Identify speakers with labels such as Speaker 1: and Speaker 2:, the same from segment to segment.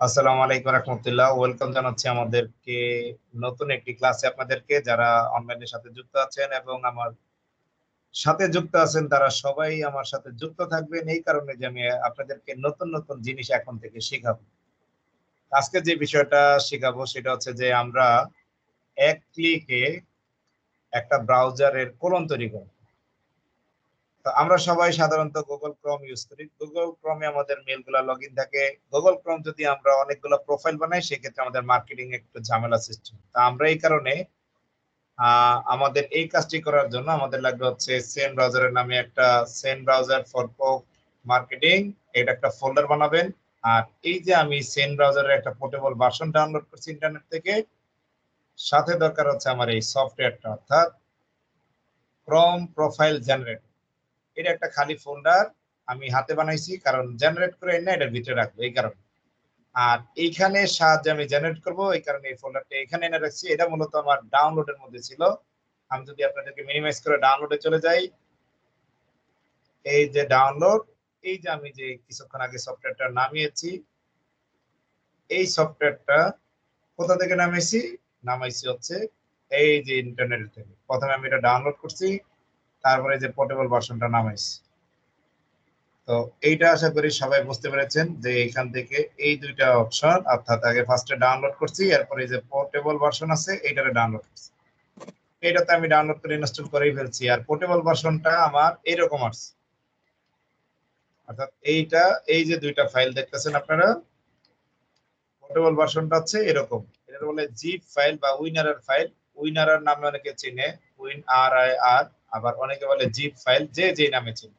Speaker 1: আসসালামু আলাইকুম রহমতুল্লাহ। ওয়েলকাম জানাচ্ছি আমাদেরকে নতুন একটি ক্লাসে আপনাদেরকে। যারা অনলাইনের সাথে যুক্ত আছেন এবং আমার সাথে যুক্ত আছেন, তারা সবাই আমার সাথে যুক্ত থাকবেন। এই কারণে যে আমি আপনাদেরকে নতুন নতুন জিনিস এখন থেকে শেখাবো। আজকে যে বিষয়টা শেখাবো, সেটা হচ্ছে যে আমরা এক ক্লিকে একটা ব্রাউজারের কোলন তৈরি করব। তো আমরা সবাই সাধারণত গুগল ক্রোম ইউজ করি। গুগল ক্রমে আমাদের মেলগুলো লগ ইন থাকে। গুগল ক্রোম যদি আমরা অনেকগুলো প্রোফাইল বানাই, সেক্ষেত্রে আমাদের মার্কেটিং একটু ঝামেলা সিস্টেম তা আমরা এই কারণে আমাদের এই কাজটি করার জন্য আমাদের লাগবে হচ্ছে সেন ব্রাউজারের নামে একটা সেন ব্রাউজার ফর মার্কেটিং এটা একটা ফোল্ডার বানাবেন। আর এই যে আমি সেন ব্রাউজারের একটা পোর্টেবল ভার্সন ডাউনলোড করছি ইন্টারনেট থেকে, সাথে দরকার হচ্ছে আমার এই সফটওয়্যারটা অর্থাৎ ক্রম প্রোফাইল জেনারেট এটা একটা খালি ফোল্ডার আমি হাতে বানাইছি, কারণ জেনারেট করে না, এটার ভিতরে রাখব, এই কারণে। আর এইখানে সাহায্যে আমি জেনারেট করব, এই কারণে এই ফোল্ডারটা এখানে এনে রাখছি। এটা মূলত আমার ডাউনলোডের মধ্যে ছিল। আমি যদি আপনাদেরকে মিনিমাইজ করে ডাউনলোডে চলে যাই, এই যে ডাউনলোড এই যে আমি যে কিছুক্ষণ আগে সফটওয়্যারটা নামিয়েছি, এই সফটওয়্যারটা কোথা থেকে নামিয়েছি নামাইছি হচ্ছে এই যে ইন্টারনেট থেকে। প্রথমে আমি এটা ডাউনলোড করছি। তারপরে যে পোর্টেবল ভার্সনটা নামাইছি। তো এইটা আশা করি সবাই বুঝতে পেরেছেন যে এখান থেকে এই দুইটা অপশন অর্থাৎ আগে ফার্স্টে ডাউনলোড করছি, এরপরে যে পোর্টেবল ভার্সন আছে, এইটারে ডাউনলোড করছি। এইটাতে আমি ডাউনলোড করে ইনস্টল করেই ফেলছি, আর পোর্টেবল ভার্সনটা আমার এইরকম আসছে। অর্থাৎ এইটা, এই যে দুইটা ফাইল দেখতেছেন আপনারা পোর্টেবল ভার্সনটা হচ্ছে এরকম। এটা বলে জিপ ফাইল বা উইনারের ফাইল উইনারের নামে অনেকে চিনে উইন আর আই আর আবার অনেকে বলে জিপ ফাইল যে যে নামে চিনে।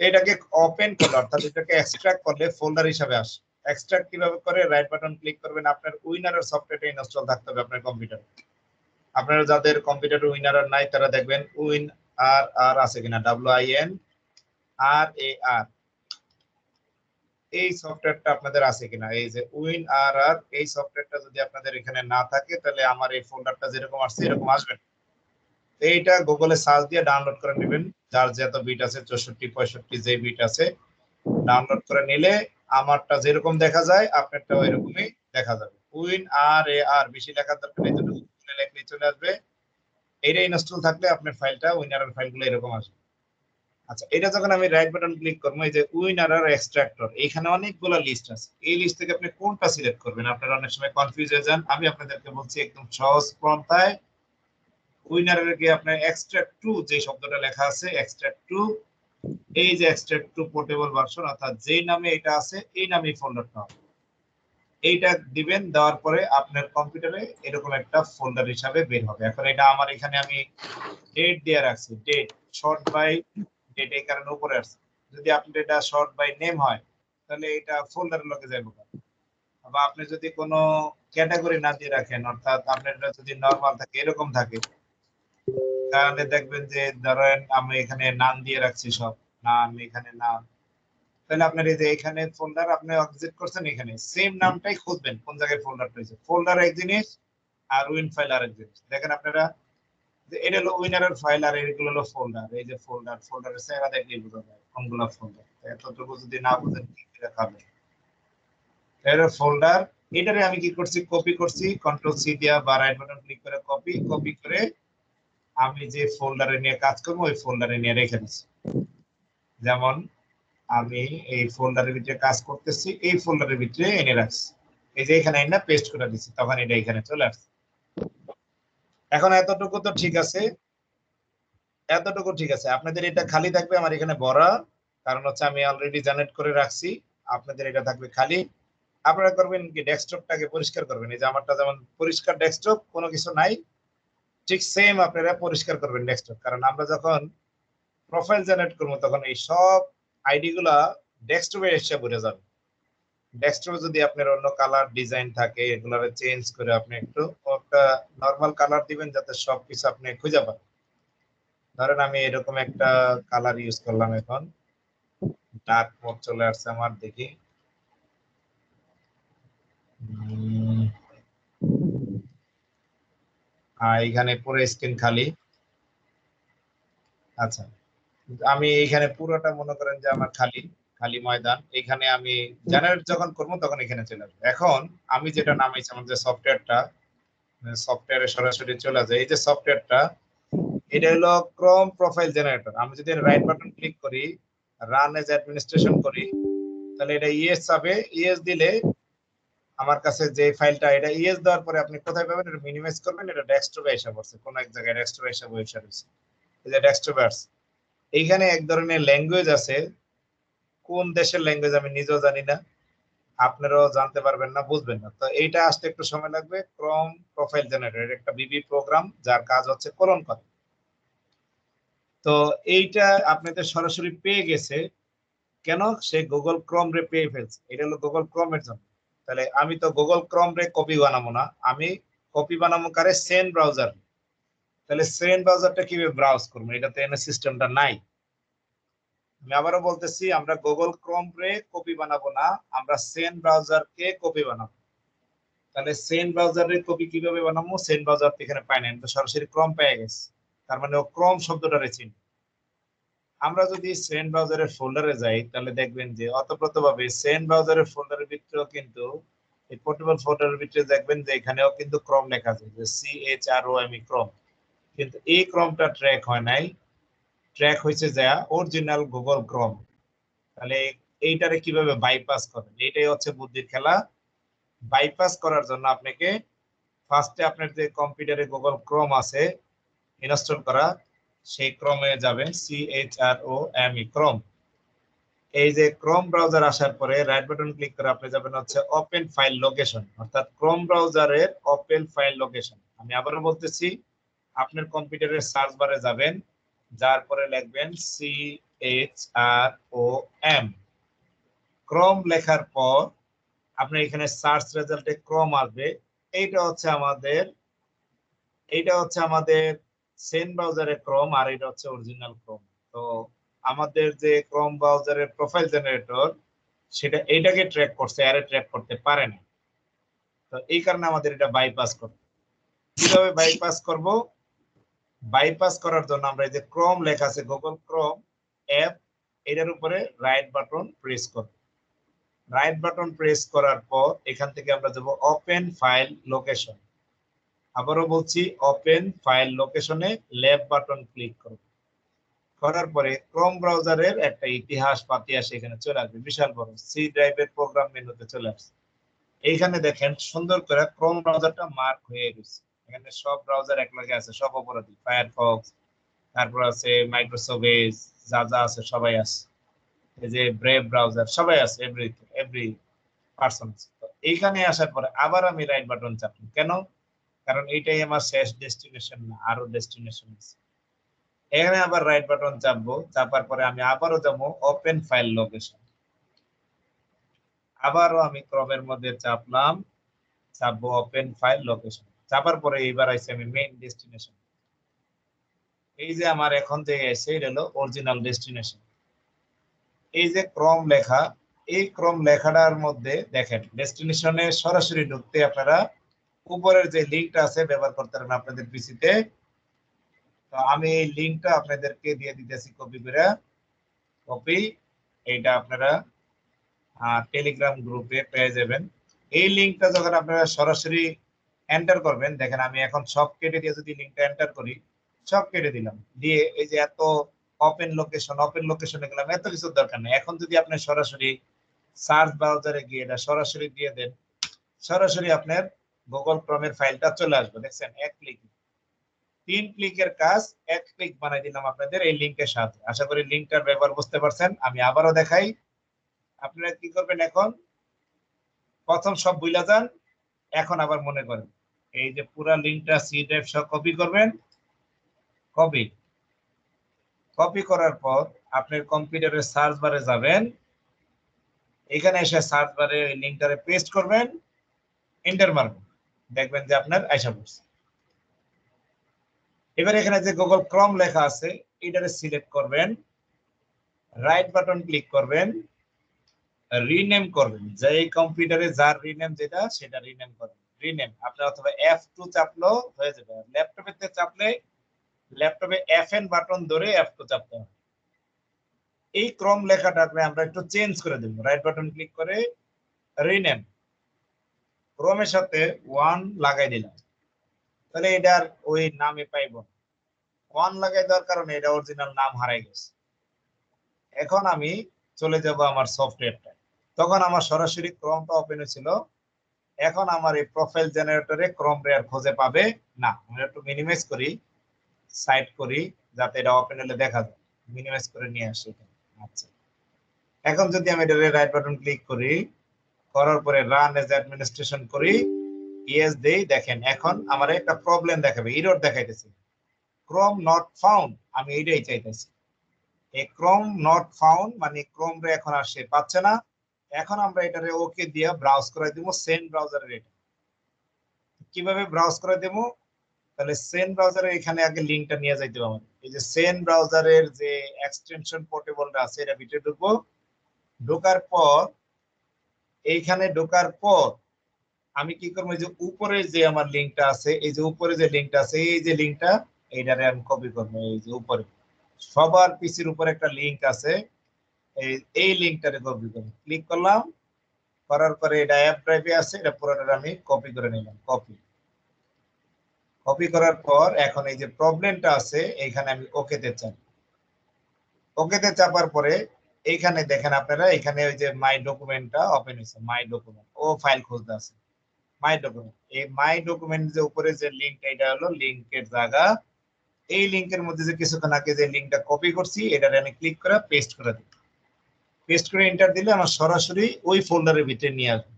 Speaker 1: এটাকে ওপেন করলে, অর্থাৎ এটাকে এক্সট্রাক্ট করলে ফোল্ডার হিসাবে আসে। এক্সট্রাক্ট কীভাবে করে? রাইট বাটন ক্লিক করবেন। আপনার উইনারের সফটওয়্যারটা ইনস্টল থাকতে হবে আপনার কম্পিউটারে আপনারা যাদের কম্পিউটার উইনার নাই, তারা দেখবেন উইন আর আর আছে কিনা। W I N R A R এই সফটওয়্যারটা আপনাদের আছে কিনা? এই যে উইন আর আর, এই সফটওয়্যারটা যদি আপনাদের এখানে না থাকে, তাহলে আমার এই ফোল্ডারটা যেরকম আসছে, এরকম আসবে এইটা গুগলে সার্চ দিয়ে ডাউনলোড করে নেবেন। যার যত বিট আছে চৌষট্টি, পঁয়ষট্টি যে বিট আছে ডাউনলোড করে নিলে আমারটা যেরকম দেখা যায়, আপনারটাও এরকমই দেখা যাবে। উইন আর এ আর বেশি লেখার দরকার নেই যতটুকু লেখলেই চলে আসবে। এইটা ইনস্টল থাকলে আপনার ফাইলটা উইনারের ফাইলগুলো এরকম আসবে। আচ্ছা এটা যখন আমি রাইট বাটন ক্লিক করব, এই যে উইনার আর এক্সট্রাক্টর এখানে অনেকগুলো লিস্ট আছে। এই লিস্ট থেকে আপনি কোনটা সিলেক্ট করবেন? আপনারা অনেক সময় কনফিউজ হয়ে যান। আমি আপনাদেরকে বলছি একদম সহজ পন্থায় উইনারের গিয়ে আপনার এক্সট্রাক্ট টু যে শব্দটা লেখা আছে এক্সট্রাক্ট টু এই যে এক্সট্রাক্ট টু পোর্টেবল ভার্সন অর্থাৎ যেই নামে এটা আছে, এই নামেই ফোল্ডারটা হবে। এইটা দিবেন, দেওয়ার পরে আপনার কম্পিউটারে এরকম একটা ফোল্ডার হিসাবে বের হবে। এখন এটা আমার এখানে আমি ডেট দিয়ে রাখছি। ডেট শর্ট বাই ডেট এই কারণে উপরে আসছে। যদি আপনার এটা শর্ট বাই নেম হয়, তাহলে এটা ফোল্ডারের লগে যাবে বা আপনি যদি কোনো ক্যাটাগরি না দিয়ে রাখেন, অর্থাৎ আপনার যদি নর্মাল থাকে, এরকম থাকে তাহলে দেখবেন যে, ধরেন আমি এখানে নাম দিয়ে রাখছি সব। নাম এখানে নাম। তাহলে আপনার এই যে এখানে ফোল্ডার আপনি এক্সিট করছেন এখানে। সেম নামটাই খুঁজবেন, কোন জায়গায় ফোল্ডারটা হয়েছে। ফোল্ডার এক জিনিস আর উইন ফাইল আর এক জিনিস। দেখেন আপনারা এটা হলো উইনারের ফাইল আর এগুলো হলো ফোল্ডার এই যে ফোল্ডার ফোল্ডারের চেহারা দেখলেই বোঝা যায়, কোনগুলো ফোল্ডার এতটুকু যদি না বুঝেন, কি খাবেন? এটা ফোল্ডার এটারে আমি কি করছি? কপি করছি কন্ট্রোল সি দিয়া বা রাইট বাটন ক্লিক করে কপি কপি করে আমি যে ফোল্ডারে নিয়ে কাজ করব ওই ফোল্ডারে নিয়ে রেখে দিচ্ছি। যেমন আমি এই ফোল্ডারের ভিতরে কাজ করতেছি এই ফোল্ডারের ভিতরে এনে রাখছি। এই যে এখানে এনে পেস্ট করে দিচ্ছি তখন এটা এখানে চলে আসছে। এখন এতটুকু তো ঠিক আছে। এতটুকু ঠিক আছে। আপনাদের এটা খালি থাকবে আমার এখানে ভরা। কারণ হচ্ছে আমি অলরেডি জেনারেট করে রাখছি। আপনাদের এটা থাকবে খালি। আপনারা করবেন কি ডেস্কটপটাকে পরিষ্কার করবেন। এই যে আমারটা যেমন পরিষ্কার ডেস্কটপ কোনো কিছু নাই। ঠিক সেম আপনারা পরিষ্কার করবেন ডেস্কটপ কারণ আমরা যখন প্রোফাইল জেনারেট করব, তখন এই সব আইডি গুলা ডেস্কটপে এসে ভরে যাবে। ডেস্কটপে যদি আপনার অন্য কালার ডিজাইন থাকে, এগুলারে চেঞ্জ করে আপনি একটু একটা নর্মাল কালার দিবেন, যাতে সবকিছু আপনি খুঁজে পান। ধরেন আমি এরকম একটা কালার ইউজ করলাম এখন। ডার্ক মোড চলে আসছে আমার, দেখি। এখানে পুরো স্ক্রিন খালি। আচ্ছা আমি এখানে পুরোটা মনে করেন যে আমার খালি খালি ময়দান। এখানে আমি জেনারেট যখন করব তখন এখানে চলে আসবে। এখন আমি যেটা নামাইছি আমাদের সফটওয়্যারটা সফটওয়্যারে সরাসরি চলে যায় এই যে সফটওয়্যারটা এটা হলো ক্রোম প্রোফাইল জেনারেটর আমি যদি রাইট বাটন ক্লিক করি রান এজ অ্যাডমিনিস্ট্রেশন করি, তাহলে এটা ইএস পাবে ইএস দিলে আমার কাছে যে ফাইলটা, এটা ইএস দেওয়ার পরে আপনি কোথায় পাবেন? এটা মিনিমাইজ করবেন, এটা ডেস্কটপে এসে পড়ছে। কোন এক জায়গায় ডেস্কটপে এসে বসে রয়েছে এই যে ডেস্কটপে আসছে। এইখানে এক ধরনের ল্যাঙ্গুয়েজ আছে। কোন দেশের ল্যাঙ্গুয়েজ আমি নিজেও জানি না। আপনারাও জানতে পারবেন না, বুঝবেন না। তো এইটা আসতে একটু সময় লাগবে। ক্রম প্রোফাইল জেনারেটর একটা বিবি প্রোগ্রাম যার কাজ হচ্ছে করণ করা। তো এইটা আপনাদের সরাসরি পেয়ে গেছে। কেন? সে গুগল ক্রম রে পেয়ে ফেলছে। এটা হলো গুগল ক্রমের জন্য। তাহলে আমি তো গুগল ক্রম রে কপি বানাবো না। আমি কপি বানাবো কারে সেন ব্রাউজার তাহলে সেন ব্রাউজারটা কীভাবে ব্রাউজ করব? এটাতে এনে সিস্টেমটা নাই। আমি আবারও বলতেছি, আমরা গুগল ক্রোম রে কপি বানাবো না, আমরা সেন ব্রাউজার কে কপি বানাবো। তাহলে সেন ব্রাউজারে কপি কীভাবে বানাবো? সেন ব্রাউজার এখানে পাই না তো সরাসরি ক্রম পেয়ে গেছে। তার মানে ও ক্রম শব্দটা চিনি আমরা যদি সেন্ট ব্রাউজারের ফোল্ডারে যাই, তাহলে দেখবেন যে অতপ্রতভাবে সেন্ট ব্রাউজারের ফোল্ডারের ভিতরেও কিন্তু এই পোর্টেবল ফোল্ডারের ভিতরে দেখবেন যে এখানেও কিন্তু ক্রম লেখা আছে, যে C H R O M E Chrome. কিন্তু এই ক্রমটা ট্র্যাক হয় নাই। ট্র্যাক হয়েছে যা অরিজিনাল গুগল ক্রম তাহলে এইটারে কীভাবে বাইপাস করবেন এইটাই হচ্ছে বুদ্ধির খেলা। বাইপাস করার জন্য আপনাকে ফার্স্টে আপনার যে কম্পিউটারে গুগল ক্রোম আছে ইনস্টল করা। সেই ক্রমে যাবে C H R O M E Chrome এই যে ক্রোম ব্রাউজার আসার পরে রাইট বাটন ক্লিক করে আপনি যাবেন হচ্ছে ওপেন ফাইল লোকেশন অর্থাৎ ক্রোম ব্রাউজারের ওপেন ফাইল লোকেশন আমি আবারও বলতেছি, আপনার কম্পিউটারের সার্চ বারে যাবেন, যার পরে লিখবেন C H R O M Chrome লেখার পর আপনার এখানে সার্চ রেজাল্টে ক্রোম আসবে। এইটা হচ্ছে আমাদের, এইটা হচ্ছে আমাদের সেন ব্রাউজারের ক্রোম আর এটা হচ্ছে অরিজিনাল ক্রোম। তো আমাদের যে ক্রোম ব্রাউজারের প্রোফাইল জেনারেটর, সেটা এইটাকে ট্র্যাক করছে, আরে ট্র্যাক করতে পারে না। তো এই কারণে আমাদের এটা বাইপাস করতে কীভাবে বাইপাস করব? বাইপাস করার জন্য আমরা এই যে ক্রোম লেখা আছে গুগল ক্রোম অ্যাপ এটার উপরে রাইট বাটন প্রেস করব। রাইট বাটন প্রেস করার পর এখান থেকে আমরা যাব ওপেন ফাইল লোকেশন আবারও বলছি ওপেন ফাইল লোকেশনে লেফট বাটন ক্লিক করব করার পরে ক্রোম ব্রাউজারের একটা ইতিহাস পাতিয়াস এখানে চলে আসবে। বিশাল বড় সি ড্রাইভের প্রোগ্রাম মেনুতে চলে আসছে। এইখানে দেখেন, সুন্দর করে ক্রোম ব্রাউজারটা মার্ক হয়ে গেছে। এখানে সব ব্রাউজার একলগে আছে, সব অপরাধী। ফায়ারফক্স তারপর আছে মাইক্রোসফট এজ যা যা আছে সবাই আছে। এই যে ব্রেভ ব্রাউজার সবাই আছে এভরি এভরি পারসন এইখানে আসার পরে আবার আমি রাইট বাটন চাপলাম। কেন? কারণ এইটাই আমার শেষ ডেস্টিনেশন না আরও ডেস্টিনেশন আছে। এখানে আবার রাইট বাটন চাপবো, চাপার পরে আমি আবারও যাব ওপেন ফাইল লোকেশন আবারও আমি ক্রমের মধ্যে চাপলাম, চাপবো ওপেন ফাইল লোকেশন চাপার পরে এইবার আইসি আমি মেইন ডেস্টিনেশন এই যে আমার এখন যে এসে এটা হলো অরিজিনাল ডেস্টিনেশন এই যে ক্রম লেখা, এই ক্রম লেখাটার মধ্যে দেখেন ডেস্টিনেশনে সরাসরি ঢুকতে আপনারা উপরের যে লিঙ্কটা আছে ব্যবহার করতে পারেন আপনাদের পিসিতে তো। আমি এই লিঙ্কটা আপনাদেরকে দিয়ে দিতেছি কপি করে। কপি এইটা আপনারা টেলিগ্রাম গ্রুপে পেয়ে যাবেন। এই লিঙ্কটা যখন আপনারা সরাসরি এন্টার করবেন, দেখেন আমি এখন সব কেটে দিয়ে যদি লিঙ্কটা এন্টার করি, সব কেটে দিলাম। দিয়ে এই যে এত ওপেন লোকেশন ওপেন লোকেশনে গেলাম, এত কিছু দরকার নেই। এখন যদি আপনি সরাসরি সার্চ ব্রাউজারে গিয়ে এটা সরাসরি দিয়ে দেন, সরাসরি আপনার গুগল ক্রমের ফাইলটা চলে আসবে, দেখছেন? এক ক্লিক তিন ক্লিকের কাজ, এক ক্লিক বানাই দিলাম আপনাদের এই লিঙ্কের সাথে। আশা করি লিঙ্কটার ব্যবহার বুঝতে পারছেন। আমি আবারও দেখাই। আপনারা কি করবেন এখন? প্রথম সব বুঝলা যান। এখন আবার মনে করেন। এই যে পুরো লিঙ্কটা সি ড্রাইভ সহ কপি করবেন। কপি কপি করার পর আপনার কম্পিউটারের সার্চ বারে যাবেন। এখানে এসে সার্চ বারে লিঙ্কটারে পেস্ট করবেন। এন্টার মারবেন। দেখবেন যে আপনার আয়সা পড়ছে। এবার এখানে যে গুগল ক্রম লেখা আছে, এটারে সিলেক্ট করবেন রাইট বাটন ক্লিক করবেন রিনেম করবেন। যে কম্পিউটারে যার রিনেম যেটা, সেটা রিনেম করবেন। রিনেম আপনার অথবা এফ টু চাপলো, হয়ে যাবে। ল্যাপটপেতে চাপলে ল্যাপটপে এফ এন বাটন ধরে এফ টু চাপতে হবে। এই ক্রম লেখাটাকে আমরা একটু চেঞ্জ করে দেব। রাইট বাটন ক্লিক করে রিনেম ক্রমের সাথে ওয়ান লাগাই দিলাম তাহলে এটার ওই নামে পাইব। ওয়ান লাগাই দেওয়ার কারণে এটা অরিজিনাল নাম হারাই গেছে। এখন আমি চলে যাব আমার সফটওয়্যারটা তখন আমার সরাসরি ক্রমটা ওপেন হয়েছিল। এখন আমার এই প্রোফাইল জেনারেটরে ক্রম রেয়ার খুঁজে পাবে না। আমরা একটু মিনিমাইজ করি সাইড করি, যাতে এটা ওপেন হলে দেখা যায়। মিনিমাইজ করে নিয়ে আসি আচ্ছা। এখন যদি আমি এটা রাইট বাটন ক্লিক করি করার পরে রান এজ অ্যাডমিনিস্ট্রেশন করি ইয়েস দেই, দেখেন এখন আমার একটা প্রবলেম দেখাবে এরর দেখাইতেছে। ক্রোম নট ফাউন্ড আমি এইটাই চাইতেছি। এই ক্রোম নট ফাউন্ড মানে ক্রোম রে এখন আর সে পাচ্ছে না। এখন আমরা এটারে ওকে দিয়ে ব্রাউজ করে দিব সেন্ড ব্রাউজারের এটা। কীভাবে ব্রাউজ করে দেব? তাহলে সেন্ড ব্রাউজারের এখানে আগে লিংকটা নিয়ে যাইতে হবে আমাদের। এই যে সেন্ড ব্রাউজারের যে এক্সটেনশন পোর্টেবলটা আছে এটা ভিতরে ঢুকবো। ঢোকার পর এইখানে ঢোকার পর আমি কি করব? যে উপরে যে আমার লিঙ্কটা আছে, এই যে উপরে যে লিঙ্কটা আছে, এই যে লিঙ্কটা, এইটারে আমি কপি করব, এই যে উপরে। সবার পিসির উপরে একটা লিঙ্ক আছে, এই লিংকটারে কপি করব। ক্লিক করলাম, করার পরে এটা অ্যাপ ড্রাইভে আছে, এটা পুরোটা আমি কপি করে নিলাম কপি কপি করার পর এখন এই যে প্রবলেমটা আছে, এইখানে আমি ওকেতে চাপ। ওকেতে চাপার পরে এইখানে দেখেন আপনারা এখানে ওই যে মাই ডকুমেন্টটা ওপেন হয়েছে মাই ডকুমেন্ট ও ফাইল খুঁজতে আছে। মাই ডকুমেন্ট এই মাই ডকুমেন্ট যে উপরে যে লিংক এটা হলো লিংকের জায়গা। এই লিংকের মধ্যে যে কিছুক্ষণ আগে যে লিংকটা কপি করছি এটা আমি ক্লিক করে পেস্ট করে দিই। পেস্ট করে এন্টার দিলে আমার সরাসরি ওই ফোল্ডারের ভিতরে নিয়ে আসবে।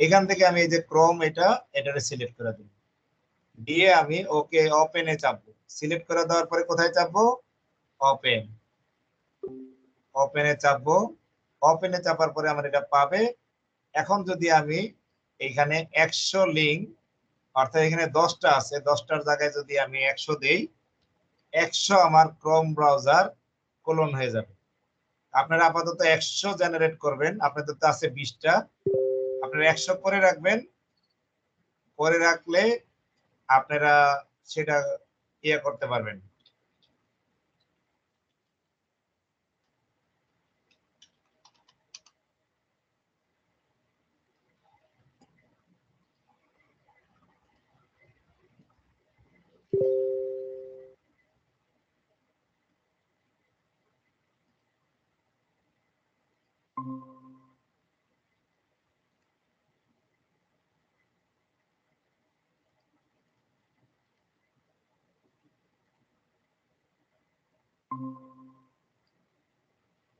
Speaker 1: এখান থেকে আমি এই যে ক্রোম এটা, এটারে সিলেক্ট করে দিই। দিয়ে আমি ওকে ওপেনে চাপবো। সিলেক্ট করে দেওয়ার পরে কোথায় চাপবো? ওপেন ওপেনে চাপবো। ওপেনে চাপার পরে আমার এটা পাবে। এখন যদি আমি এখানে একশো লিঙ্ক অর্থাৎ এখানে দশটা আছে, দশটার জায়গায় যদি আমি একশো দেই, একশো আমার ক্রোম ব্রাউজার কোলন হয়ে যাবে। আপনারা আপাতত একশো জেনারেট করবেন। আপনাদের তো আছে বিশটা। আপনারা একশো করে রাখবেন। করে রাখলে আপনারা সেটা ইয়ে করতে পারবেন।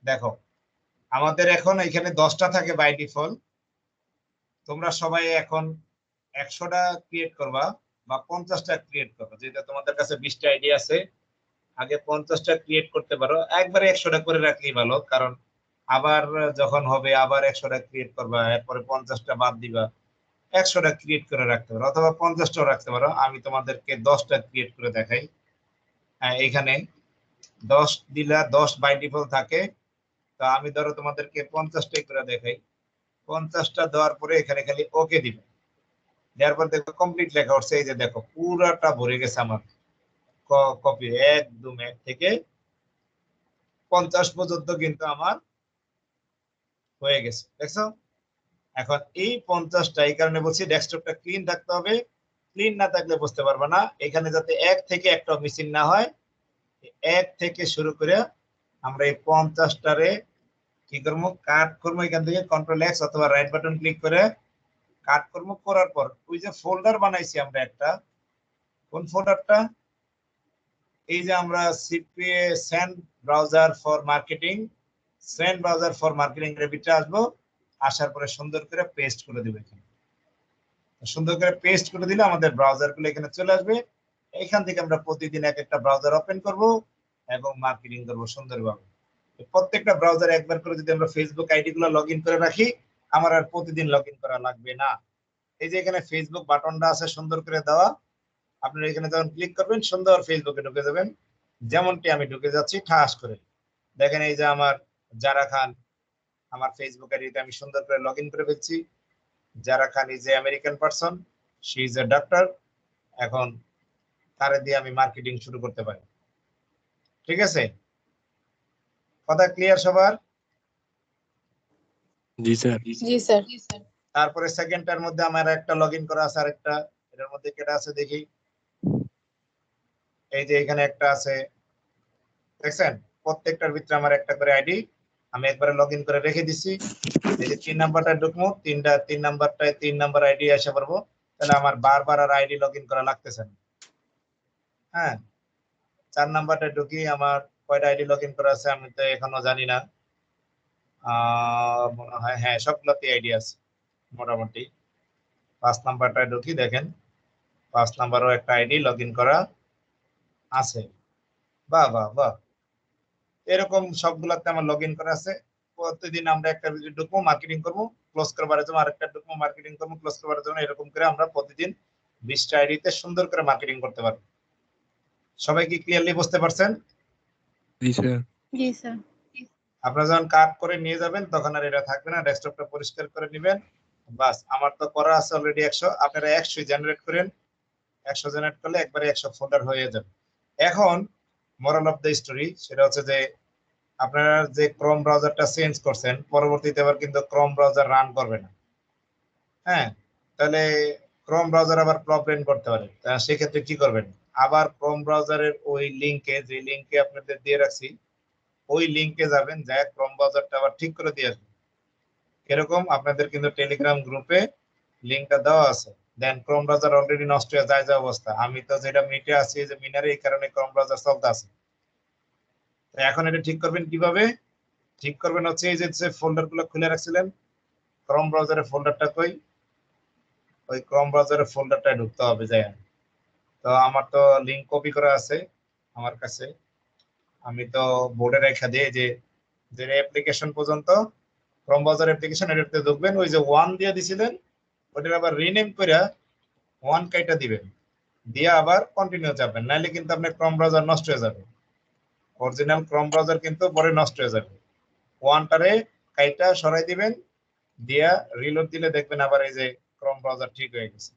Speaker 1: দেখো, আমাদের এখন এখানে দশটা থাকে বাই ডিফল্ট তোমরা সবাই এখন একশোটা ক্রিয়েট করবা বা পঞ্চাশটা ক্রিয়েট করবা, যেটা তোমাদের কাছে বিশটা আইডিয়া আছে। আগে পঞ্চাশটা ক্রিয়েট করতে পারো। একবারে একশোটা করে রাখলেই ভালো, কারণ আবার যখন হবে আবার একশোটা ক্রিয়েট করবা, এরপরে পঞ্চাশটা বাদ দিবা। একশোটা ক্রিয়েট করে রাখতে পারো, অথবা পঞ্চাশটাও রাখতে পারো। আমি তোমাদেরকে দশটা ক্রিয়েট করে দেখাই এখানে। দশ দিলা দশ বাই থাকে। তা আমি ধরো তোমাদেরকে পঞ্চাশটাই করে দেখাই। পঞ্চাশটা দেওয়ার পরে এখানে খালি ওকে দিবে। দেওয়ার পর দেখো কমপ্লিট লেখা উঠছে। এই যে দেখো, পুরাটা ভরে গেছে আমার কপি একদম এক থেকে পঞ্চাশ পর্যন্ত কিন্তু আমার হয়ে গেছে। দেখছ? এখন এই পঞ্চাশটা এই কারণে বলছি ডেস্কটপটা ক্লিন থাকতে হবে। ক্লিন না থাকলে বুঝতে পারবে না। এখানে যাতে এক থেকে একটা মিসিং না হয় এক থেকে শুরু করে আমরা এই পঞ্চাশটারে কি করব? কাট করব এখান থেকে কন্ট্রোল এক্স অথবা রাইট বাটন ক্লিক করে কাট করব, করার পর ওই যে ফোল্ডার বানাইছি আমরা একটা। কোন ফোল্ডারটা এই যে আমরা CPA send browser for marketing send browser for marketing এর ভিতরে আসব, আসার পরে সুন্দর করে পেস্ট করে দিব এখানে। সুন্দর করে পেস্ট করে দিলে আমাদের ব্রাউজারগুলো এখানে চলে আসবে। এখান থেকে আমরা প্রতিদিন এক একটা ব্রাউজার ওপেন করব এবং মার্কেটিং করব সুন্দরভাবে। প্রত্যেকটা ব্রাউজার একবার করে যদি আমরা ফেসবুক আইডি গুলো লগ করে রাখি, আমার আর প্রতিদিন লগ করা লাগবে না। এই যে এখানে ফেসবুক বাটনটা আছে সুন্দর করে দেওয়া, আপনারা এখানে যখন ক্লিক করবেন, সুন্দর ফেসবুকে ঢুকে যাবেন। যেমনটি আমি ঢুকে যাচ্ছি, ঠাস করে। দেখেন এই যে আমার যারা খান, আমার ফেসবুক আইডিতে আমি সুন্দর করে লগ করে ফেলছি। যারা Khan is a American person she is a doctor এখন তারে দিয়ে আমি মার্কেটিং শুরু করতে পারি। ঠিক আছে? কথা ক্লিয়ার সবার?
Speaker 2: জি স্যার।
Speaker 3: জি স্যার।
Speaker 1: তারপরে সেকেন্ডটার মধ্যে আমার একটা লগ ইন করা আছে আরেকটা। এটার মধ্যে কেটা আছে দেখি। এই যে এখানে একটা আছে। দেখছেন? প্রত্যেকটার ভিতরে আমার একটা করে আইডি। আমি একবারে লগ ইন করে রেখে দিছি। এই যে তিন নাম্বারটা ঢুকবো তিনটা তিন নাম্বারটায় তিন নাম্বার আইডি আসে পারব তাহলে আমার বারবার আর আইডি লগ ইন করা লাগতেছে না। হ্যাঁ চার নাম্বারটা ঢুকি আমার কয়টা আইডি লগ ইন করা আছে আমি তো এখনও জানি না। মনে হয় হ্যাঁ সবগুলোতে আইডি আছে, মোটামুটি। পাঁচ নাম্বারটায় ঢুকি দেখেন, পাঁচ নাম্বারও একটা আইডি লগ ইন করা আছে। বাহ বাহ বাহ। এরকম সবগুলাতে আমার লগ ইন করা আছে। প্রতিদিন আমরা একটা ঢুকবো মার্কেটিং করব ক্লোজ করবার জন্য আরেকটা ঢুকবো মার্কেটিং করব ক্লোজ করবার জন্য এরকম করে আমরা প্রতিদিন বিশটা আইডিতে সুন্দর করে মার্কেটিং করতে পারব। সবাই কি ক্লিয়ারলি বুঝতে পারছেন?
Speaker 2: জি স্যার।
Speaker 3: জি স্যার।
Speaker 1: আপনারা যখন কাট করে নিয়ে যাবেন তখন আর এটা থাকবে না ডেস্কটপটা পরিষ্কার করে নেবেন। বাস আমার তো করা আছে অলরেডি একশো। আপনারা একশো জেনারেট করেন। একশো জেনারেট করলে একবারে একশো ফোল্ডার হয়ে যাবে। এখন মোরাল অফ দ্য স্টোরি সেটা হচ্ছে যে আপনারা যে ক্রোম ব্রাউজারটা চেঞ্জ করছেন পরবর্তীতে আবার কিন্তু ক্রোম ব্রাউজার রান করবে না। হ্যাঁ? তাহলে ক্রোম ব্রাউজার আবার প্রবলেম করতে পারে। সেক্ষেত্রে কি করবেন? আবার ক্রোম ব্রাউজারের ওই লিংকে যে লিংকে আপনাদের দিয়ে রাখছি, ওই লিংকে যাবেন যা ক্রোম ব্রাউজারটা আবার ঠিক করে দিয়ে আসবেন। এরকম আপনাদের কিন্তু টেলিগ্রাম গ্রুপে লিংকটা দেওয়া আছে। দেন ক্রোম ব্রাউজার অলরেডি নষ্ট হয়ে যায় যা অবস্থা। আমি তো যেটা মিটে আছি, যে মিনারে এই কারণে ক্রোম ব্রাউজার চলতে আছে। তো এখন এটা ঠিক করবেন কীভাবে? ঠিক করবেন হচ্ছে এই যে ফোল্ডারগুলো খুলে রাখছিলেন ক্রোম ব্রাউজারের ফোল্ডারটা কই? ওই ক্রোম ব্রাউজারের ফোল্ডারটা ঢুকতে হবে যায় তো আমার তো লিংক কপি করা আছে আমার কাছে। আমি তো বোর্ডে রেখা দিয়ে যে যে অ্যাপ্লিকেশন পর্যন্ত ক্রোম ব্রাউজার অ্যাপ্লিকেশন এটাতে ঢুকবেন, ওই যে ওয়ান দিয়ে দিছিলেন, ওটার আবার রিনেম করে ওয়ান কাইটা দিবেন। দিয়ে আবার কন্টিনিউ যাবেন নাহলে কিন্তু আপনার ক্রোম ব্রাউজার নষ্ট হয়ে যাবে। অরিজিনাল ক্রোম ব্রাউজার কিন্তু পরে নষ্ট হয়ে যাবে। ওয়ানটারে কাইটা সরাই দিবেন, দিয়া রিলোড দিলে দেখবেন আবার এই যে ক্রম ব্রাউজার ঠিক হয়ে গেছে।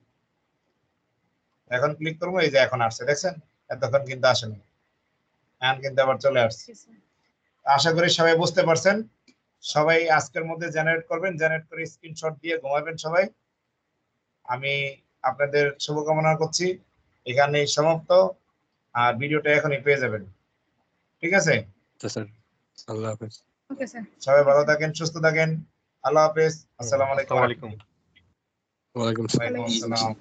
Speaker 1: এখন ক্লিক করব এই যে এখন আসছে দেখছেন? এতক্ষণ কিন্তু আসেনি। এখন কিন্তু আবার চলে আসছে। আশা করি সবাই বুঝতে পারছেন। সবাই আজকের মধ্যে জেনারেট করবেন জেনারেট করে স্ক্রিনশট দিয়ে ঘুমাবেন সবাই। আমি আপনাদের শুভকামনা করছি। এখানে সমাপ্ত। আর ভিডিওটা এখনই পেয়ে যাবেন। ঠিক আছে?
Speaker 2: স্যার আল্লাহ হাফেজ।
Speaker 3: Okay sir.
Speaker 1: সবাই ভালো থাকেন সুস্থ থাকেন। আল্লাহ হাফেজ। আসসালামু আলাইকুম।
Speaker 4: আসসালামু আলাইকুম।
Speaker 1: ওয়ালাইকুম আসসালাম।